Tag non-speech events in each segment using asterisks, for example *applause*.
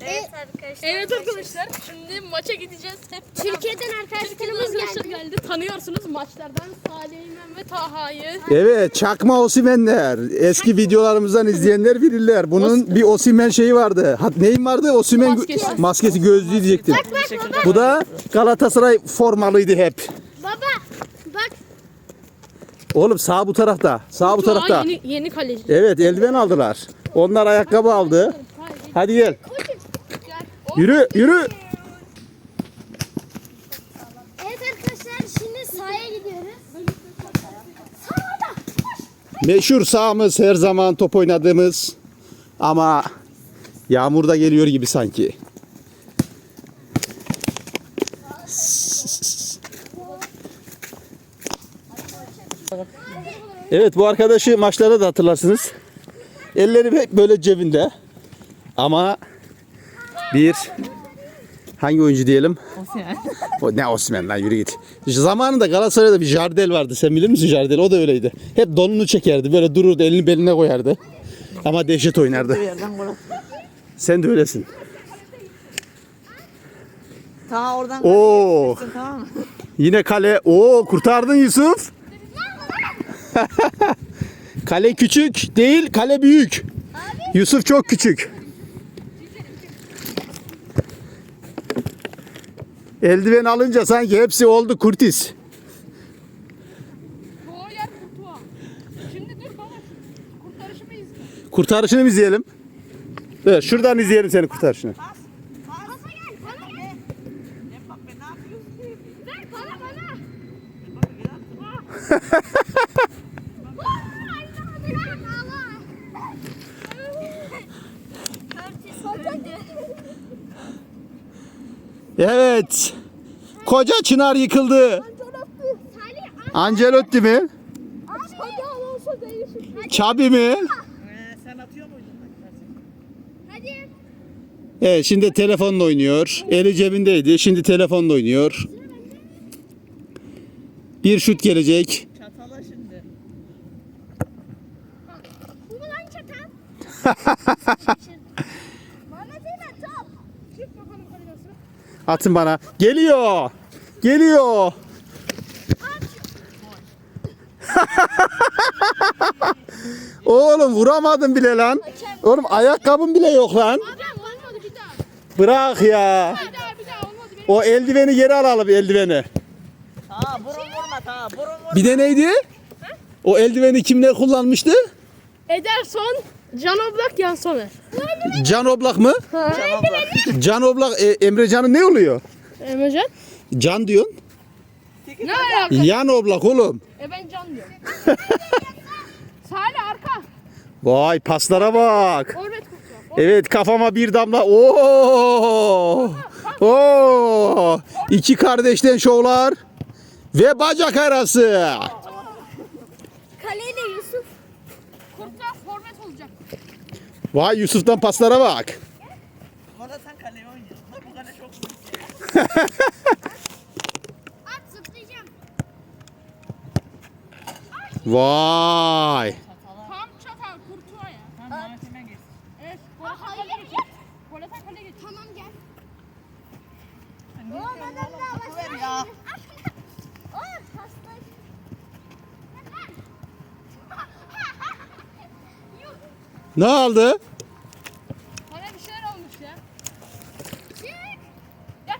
Evet arkadaşlar. Evet arkadaşlar şimdi maça gideceğiz hep. Türkiye'den arkadaşlarımız arkadaşlar geldi. geldi. Tanıyorsunuz maçlardan Salih ve Taha'yı. Evet çakma Osimenler. Eski videolarımızdan izleyenler bilirler. Bunun bir Osimen şeyi vardı. Ha, neyin vardı? Osimen Maskesi. maskesi gözlüğü diyecektim. Bu da Galatasaray formalıydı hep. Baba bak Oğlum sağ bu tarafta. Sağ bu tarafta. Yeni, yeni kaleci. Evet eldiven aldılar. Onlar ayakkabı aldı. Hadi gel. Yürü yürü. evet arkadaşlar şimdi sahaya gidiyoruz. Sahada. Meşhur sahamız her zaman top oynadığımız. Ama yağmur da geliyor gibi sanki. Evet bu arkadaşı maçlarda da hatırlarsınız. Elleri hep böyle cebinde. Ama bir hangi oyuncu diyelim? *laughs* O ne Osman lan yürü git. Zamanında Galatasaray'da bir Jardel vardı. Sen bilir misin Jardel? O da öyleydi. Hep donunu çekerdi. Böyle dururdu. Elini beline koyardı. Ama dehşet oynardı. Sen de öylesin. Ta oradan Oo. kaçacaksın, tamam mı? *laughs* Yine kale. Oo kurtardın Yusuf. *laughs* kale küçük değil, kale büyük. Yusuf çok küçük. Eldiven alınca sanki hepsi oldu kurtis. Şimdi dur baba. Kurtarışını mı izleyelim? Evet, şuradan izleyelim seni kurtarışını. Bana bana. Koca çınar yıkıldı. Ancelotti mi? Çabi mi? Sen atıyor muydun? Hadi. Evet şimdi telefonla oynuyor. Eli cebindeydi. Şimdi telefonla oynuyor. Bir şut gelecek. Çatala şimdi. Bu mu lan çatal? Atın bana. Geliyor. Geliyor. *laughs* Oğlum vuramadın bile lan. Oğlum ayakkabın bile yok lan. Bırak ya. O eldiveni geri alalım eldiveni. Ta burun vurma ta burun vurma. Bir de neydi? O eldiveni kimler kullanmıştı? Ederson, Can Oblak, Yan Soner. Can Oblak mı? Can Oblak e, Emre Can'ın ne oluyor? Emrecan. Can diyorsun. Ne alaka? Yan Oblak oğlum. E ben Can diyorum. *laughs* Salih arka. Vay paslara bak. Forvet kurtuğa. Evet kafama bir damla. Oo! Oo! İki kardeşten şovlar ve bacak arası. Kaleyle Yusuf. Kurtuğa forvet olacak. Vay Yusuf'tan paslara bak. Orada sen kaleye oynuyorsun. Bak bu kale çok *laughs* büyük. At zıplayacağım. Vay. Tam çatal kurtuğa ya. Tamam Mehmet'ime geç. Evet. Aa, hayır gel. Goleten kale geç. Tamam gel. Daha Topu ver başka. ya. Oo paslar. Ne aldı? Bana bir şeyler olmuş ya. Çık. Gel.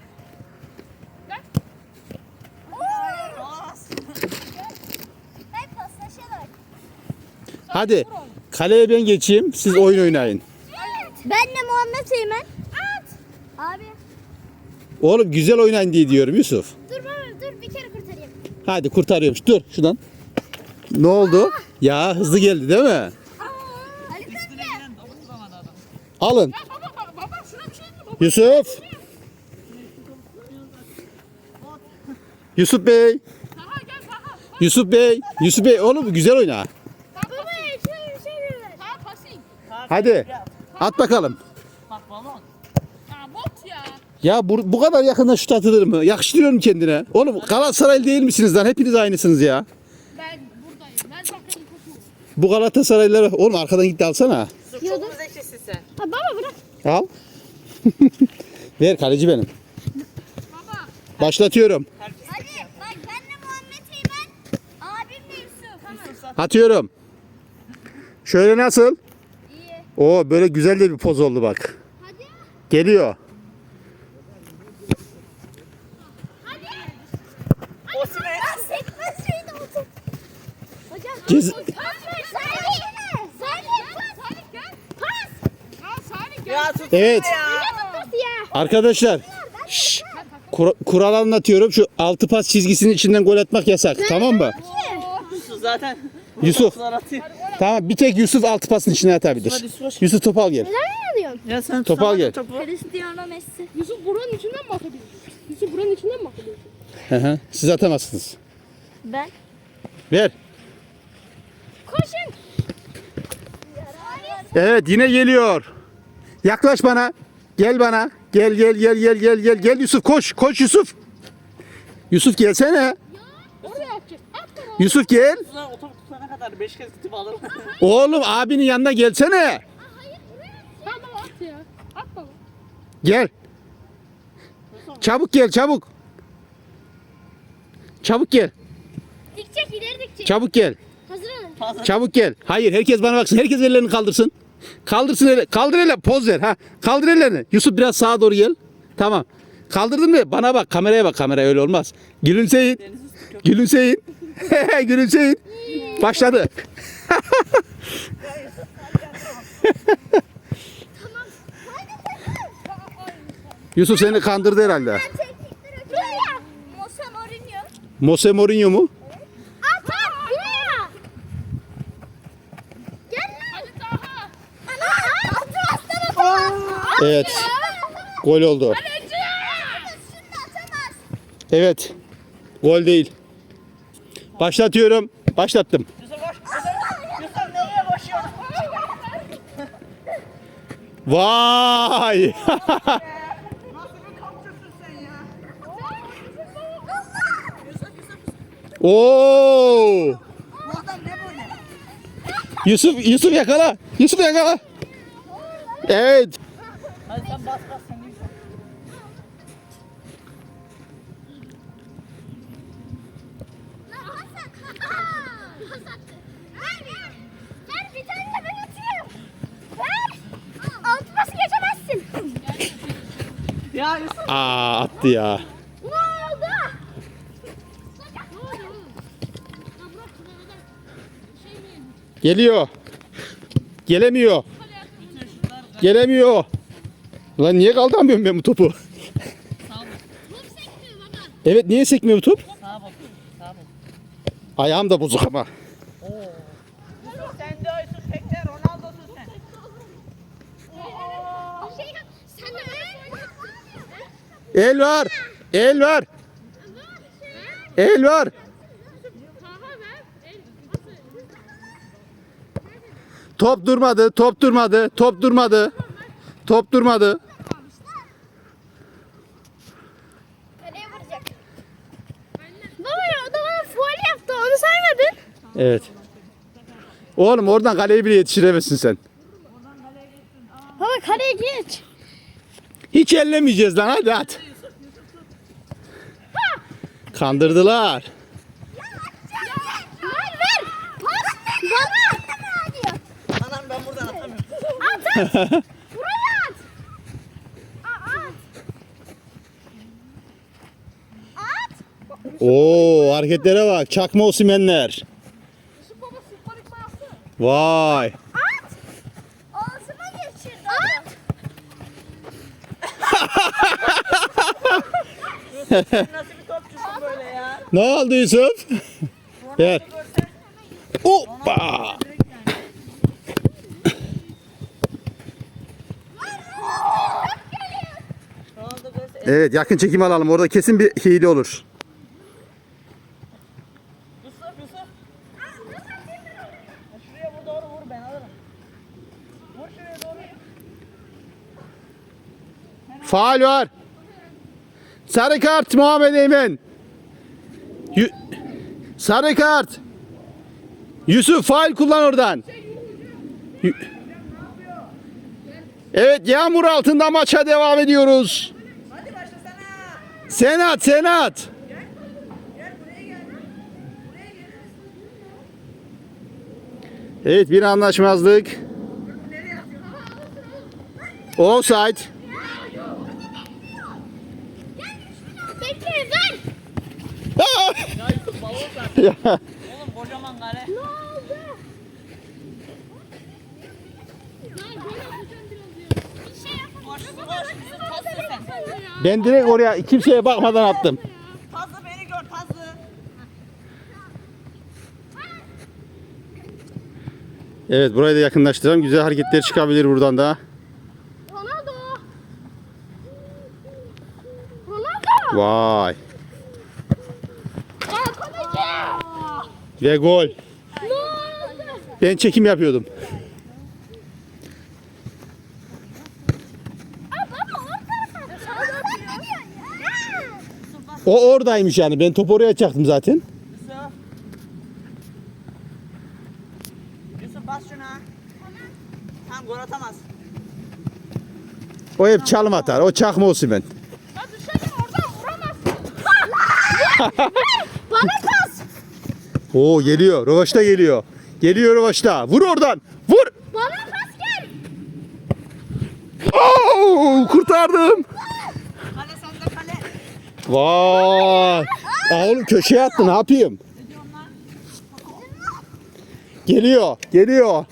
Gel. Bas. Hey paslaşalım. Hadi kaleye ben geçeyim. Siz oyun oynayın. Ben de Muhammed Eymen. At. Abi. Oğlum güzel oynayın diye diyorum Yusuf. Dur baba dur bir kere kurtarayım. Hadi kurtarıyorum. Dur şuradan. Ne oldu? Ya hızlı geldi değil mi? Ali. Alın. Ya baba baba baba şuna bir şey mi baba? Yusuf. Yusuf Bey. Taha gel Taha. Yusuf Bey. Yusuf Bey oğlum güzel oyna. Baba şöyle bir şey ver. Taha pasing. Ta Hadi. At bakalım. Bak balon. Ya bot ya. Ya bu, bu kadar yakında şut atılır mı? Yakıştırıyorum kendine. Oğlum Galatasaray değil misiniz lan? Hepiniz aynısınız ya. Ben buradayım. Ben bakayım topu. Bu Galatasaraylılar... Oğlum arkadan git de alsana. Çok mu zekisin sen? Ha baba bırak. Al. *laughs* Ver kaleci benim. Başlatıyorum. Hadi bak ben de Muhammed Eymen. Abim de Yusuf. Atıyorum. Şöyle nasıl? Oo böyle güzel de bir poz oldu bak. Hadi. Geliyor. Cez- tut Evet. Arkadaşlar. şşş, kur- kural anlatıyorum. Şu altı pas çizgisinin içinden gol atmak yasak. Tamam mı? Yusuf zaten. Yusuf. Tamam bir tek Yusuf altı pasın içine atabilir. Hadi Yusuf. Yusuf topu al gel. Neden mi diyorsun? Ya sen Topu al gel. Topu. Cristiano Messi. Yusuf buranın içinden mi atabiliyorsun? Yusuf buranın içinden mi atabiliyorsun? Hı hı. Siz atamazsınız. Ben. Ver. Koşun. Evet yine geliyor. Yaklaş bana. Gel bana. Gel gel gel gel gel gel gel Yusuf koş koş Yusuf. Yusuf gelsene. Oraya atacağız. At bana. Yusuf gel. Sular o topu tutana kadar 5 kez tutup alırım. *laughs* Oğlum abinin yanına gelsene. Tamam at ya. At bana. Gel. Çabuk gel çabuk. Çabuk gel. Dikecek ileri dikecek. Çabuk gel. Hazır olun. Çabuk gel. Hayır herkes bana baksın. Herkes ellerini kaldırsın. Kaldırsın ele. Kaldır ele. Poz ver. Ha. Kaldır ellerini. Yusuf biraz sağa doğru gel. Tamam. Kaldırdın mı? Bana bak. Kameraya bak. Kameraya öyle olmaz. Gülümseyin. Gülümseyin. *laughs* Gülümseyin. Başladı. Yusuf seni kandırdı herhalde. Mose Mourinho mu? Evet. Gol oldu. Evet. Gol değil. Başlatıyorum. Başlattım. Vay! *laughs* Oo! Yusuf Yusuf yakala. Yusuf yakala. Evet. Hadi sen bas bas Ya Yusuf. Aa attı ya. Ne oldu? Geliyor. Gelemiyor. Gelemiyor. Lan niye kaldırmıyorum ben bu topu? *laughs* Evet niye sekmiyor bu top? Ayağım da bozuk ama. Yusuf sen de Yusuf tekne Ronaldo'sun sen. Şey, sen de böyle El var. El var. El var. Top durmadı. Top durmadı. Top durmadı. Top durmadı. Kaleye vuracak. Baba ya o da bana fual yaptı onu saymadın. Evet. Oğlum oradan kaleyi bile yetiştiremezsin sen. Baba kaleye geç. Hiç ellemeyeceğiz lan hadi at. Kandırdılar. Anam ben buradan atamıyorum. At at. Buraya at. Aa, at. At. Oo hareketlere bak. Çakma Osimenler. Vay. At. Ağzıma geçirdi. At. Nasıl bir topçusun böyle ya? Ne oldu Yusuf? Ver. Hoppa. Evet yakın çekim alalım. Orada kesin bir hile olur. Yusuf Yusuf. Ya Şuraya vur doğru vur ben alırım. Vur şuraya doğru. Faal var. Sarı kart Muhammed Eymen. Yu- Sarı kart. Yusuf faal kullan oradan. Yu- Evet yağmur altında maça devam ediyoruz. Senat Senat. Evet bir anlaşmazlık. Offside. Bekle ver. Aa! Ya Yusuf balon zaten. Ya, Oğlum kocaman kale. Ne oldu? Şey ben direkt oraya kimseye bakmadan attım. Tazlı beni gör tazlı. Evet burayı da yakınlaştıralım. Güzel hareketler çıkabilir buradan da. Ronaldo. Ronaldo. Vay. Ya kaleci. Ve gol. Ben çekim yapıyordum. Aa baba o tarafa. Sağda O oradaymış yani. Ben topu oraya çaktım zaten. Yusuf. Bas şuna. Tamam gol atamaz. O hep çalım atar. O çakma olsun ben. Ya dışarı oradan vuramazsın. *laughs* Bana pas. Oo geliyor. Rovaşta geliyor. Geliyor Rovaşta. Vur oradan. Vur. Bana pas gel. Oo, kurtardım. Kale sende kale. Vay. Aa, oğlum köşeye attı. Ne yapayım? Geliyor. Geliyor.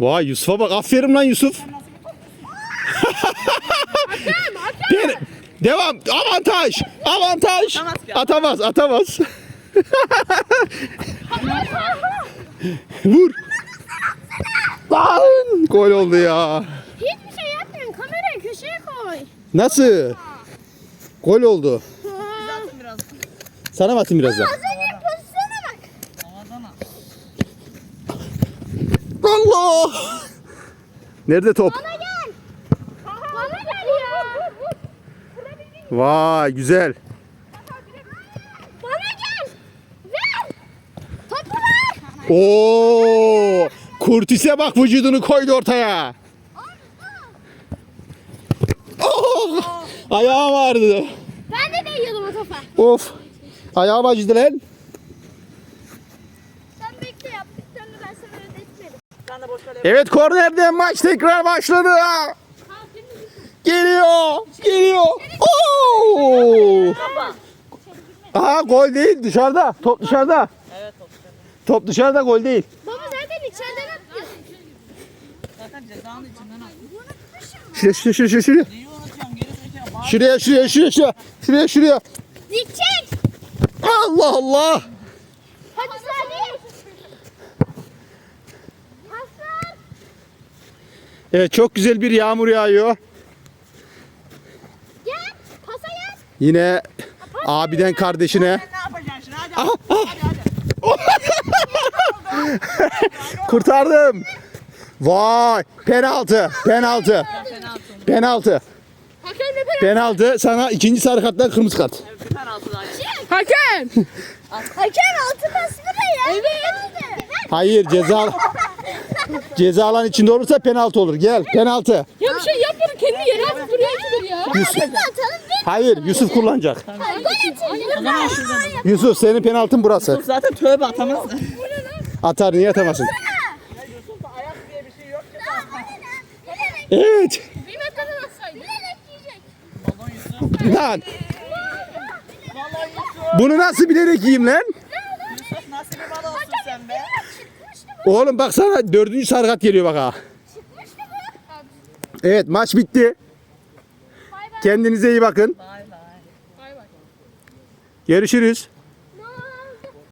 Vay Yusuf'a bak. Aferin lan Yusuf. Sen nasıl bir topçusun? Bir, devam. Avantaj. Avantaj. Atamaz. Atamaz. Atamaz. Vur. Lan. Gol oldu ya. Hiçbir şey yapmıyorsun. Kamerayı köşeye koy. Nasıl? Gol oldu. Sana mı atayım birazdan? Allah! Nerede top? Bana gel ya. Vay güzel. Bana gel. Ver. Topu ver. Oo! Kurtis'e bak vücudunu koydu ortaya. Oh! Ayağım ağrıdı. Ben de değiyordum o topa. Of. Ayağım acıdı lan. Sen bekle yaptıklarını ben sana ödetmedim. Evet kornerden maç tekrar başladı. Geliyor. Geliyor. Oo! Aha gol değil dışarıda. Top dışarıda. Evet top. Top dışarıda gol değil. Baba zaten içeriden atıyor. Zaten cezanın içinden at. Şuraya şuraya şuraya şuraya. Neyi unutuyorsun geri zekalı. Bağır. Şuraya şuraya şuraya şuraya. Şuraya şuraya. Dikecek. Allah Allah. Hadi Salih. Hasan. Evet çok güzel bir yağmur yağıyor. Gel. Pasa gel. Yine abiden kardeşine. Aha, Hadi hadi. *laughs* Kurtardım. Vay penaltı penaltı Penaltı. penaltı Hakem ne penaltı? penaltı sana ikinci sarı karttan kırmızı kart. Evet bir penaltı daha. Hakem. Hakem altı da ya. Evet. Hayır ceza ceza alan içinde olursa penaltı olur. Gel penaltı. Ya bir şey yapmadı kendi yere atıp buraya atılır ya. Yusuf. Hayır Yusuf kullanacak. Yusuf senin penaltın burası. Zaten tövbe atamaz. Atar niye atamasın? Evet. Lan bunu nasıl bilerek yiyeyim lan? Oğlum bak sana dördüncü sarı kart geliyor bak ha. Evet maç bitti. Kendinize iyi bakın. Bay bay. Görüşürüz.